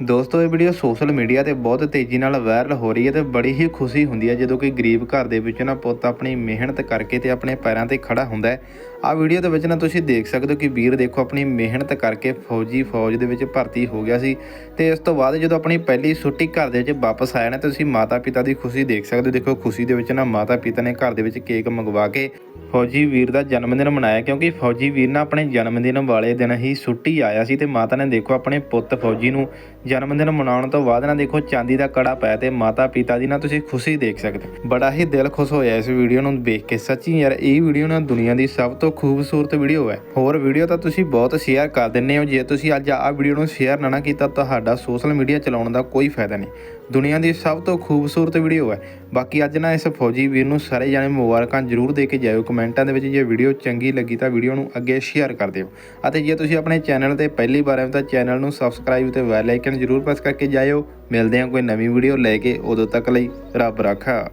ਦੋਸਤੋ, ਇਹ video social media ਤੇ ਬਹੁਤ ਤੇਜ਼ੀ ਨਾਲ ਵਾਇਰਲ ਹੋ ਰਹੀ ਹੈ ਤੇ ਬੜੀ ਹੀ ਖੁਸ਼ੀ ਹੁੰਦੀ ਹੈ ਜਦੋਂ ਕੋਈ ਗਰੀਬ ਘਰ ਦੇ ਵਿੱਚ ਨਾ ਪੁੱਤ ਆਪਣੀ ਮਿਹਨਤ ਕਰਕੇ ਤੇ ਆਪਣੇ ਪੈਰਾਂ ਤੇ ਖੜਾ ਹੁੰਦਾ ਹੈ। ਆ ਵੀਡੀਓ ਦੇ ਵਿੱਚ ਨਾ ਤੁਸੀਂ ਦੇਖ ਸਕਦੇ ਹੋ ਕਿ ਵੀਰ ਦੇਖੋ, ਆਪਣੀ ਮਿਹਨਤ ਕਰਕੇ ਫੌਜੀ ਫੌਜ ਦੇ ਵਿੱਚ ਭਰਤੀ ਹੋ ਗਿਆ ਸੀ ਤੇ ਇਸ ਤੋਂ ਬਾਅਦ ਜਦੋਂ ਆਪਣੀ ਪਹਿਲੀ ਛੁੱਟੀ ਘਰ ਦੇ ਵਿੱਚ ਵਾਪਸ ਆਇਆ ਨਾ ਤੇ ਤੁਸੀਂ ਮਾਤਾ ਪਿਤਾ ਦੀ ਖੁਸ਼ੀ ਦੇਖ ਸਕਦੇ ਹੋ। ਦੇਖੋ, ਖੁਸ਼ੀ ਦੇ ਵਿੱਚ ਨਾ ਮਾਤਾ ਪਿਤਾ ਨੇ ਘਰ ਦੇ ਵਿੱਚ ਕੇਕ ਮੰਗਵਾ ਕੇ ਫੌਜੀ ਵੀਰ ਦਾ ਜਨਮ ਦਿਨ ਮਨਾਇਆ ਕਿਉਂਕਿ ਫੌਜੀ ਵੀਰ ਨਾ ਆਪਣੇ ਜਨਮ ਦਿਨ ਵਾਲੇ ਦਿਨ ਹੀ ਛੁੱਟੀ ਆਇਆ ਸੀ ਤੇ ਮਾਤਾ ਨੇ ਦੇਖੋ, ਆਪਣੇ ਪੁੱਤ ਫੌਜੀ ਨੂੰ ਜਨਮ ਦਿਨ ਮਨਾਉਣ ਤੋਂ ਬਾਅਦ ਨਾ ਦੇਖੋ ਚਾਂਦੀ ਦਾ ਕੜਾ ਪਾਇਆ ਤੇ ਮਾਤਾ ਪਿਤਾ ਦੀ ਨਾ ਤੁਸੀਂ ਖੁਸ਼ੀ ਦੇਖ ਸਕਦੇ ਹੋ। ਬੜਾ ਹੀ ਦਿਲ ਖੁਸ਼ ਹੋਇਆ ਇਸ ਵੀਡੀਓ ਨੂੰ ਦੇਖ ਕੇ। ਸੱਚੀ ਯਾਰ, ਇਹ ਵੀਡੀਓ ਨਾ ਦੁਨੀਆ ਦੀ ਸਭ ਤੋਂ ਖੂਬਸੂਰਤ ਵੀਡੀਓ ਹੈ। ਹੋਰ ਵੀਡੀਓ ਤਾਂ ਤੁਸੀਂ ਬਹੁਤ ਸ਼ੇਅਰ ਕਰ ਦਿੰਦੇ ਹੋ। ਜੇ ਤੁਸੀਂ ਅੱਜ ਆਹ ਵੀਡੀਓ ਨੂੰ ਸ਼ੇਅਰ ਨਾ ਕੀਤਾ, ਤੁਹਾਡਾ ਸੋਸ਼ਲ ਮੀਡੀਆ ਚਲਾਉਣ ਦਾ ਕੋਈ ਫਾਇਦਾ ਨਹੀਂ। ਦੁਨੀਆ ਦੀ ਸਭ ਤੋਂ ਖੂਬਸੂਰਤ ਵੀਡੀਓ ਹੈ। ਬਾਕੀ ਅੱਜ ਨਾ ਇਸ ਫੌਜੀ ਵੀਰ ਨੂੰ ਸਾਰੇ ਜਾਣੇ ਮੁਬਾਰਕਾਂ ਜ਼ਰੂਰ ਦੇ ਕੇ ਜਾਇਓ। ਕਮੈਂਟਾਂ ਦੇ ਵਿੱਚ ਜੇ ਵੀਡੀਓ ਚੰਗੀ ਲੱਗੀ ਤਾਂ ਵੀਡੀਓ ਨੂੰ ਅੱਗੇ ਸ਼ੇਅਰ ਕਰ ਦਿਓ। ਅਤੇ ਜੇ ਤੁਸੀਂ ਆਪਣੇ ਚੈਨਲ ਤੇ ਪਹਿਲੀ ਵਾਰ ਆਏ ਤਾਂ ਚੈਨਲ ਨੂੰ ਸਬਸਕ੍ਰਾਈਬ ਤੇ ਬੈਲ ਆਈਕਨ ਜ਼ਰੂਰ ਪ੍ਰੈਸ ਕਰਕੇ ਜਾਇਓ। ਮਿਲਦੇ ਹਾਂ ਕੋਈ ਨਵੀਂ ਵੀਡੀਓ ਲੈ ਕੇ। ਉਦੋਂ ਤੱਕ ਲਈ ਰੱਬ ਰਾਖਾ।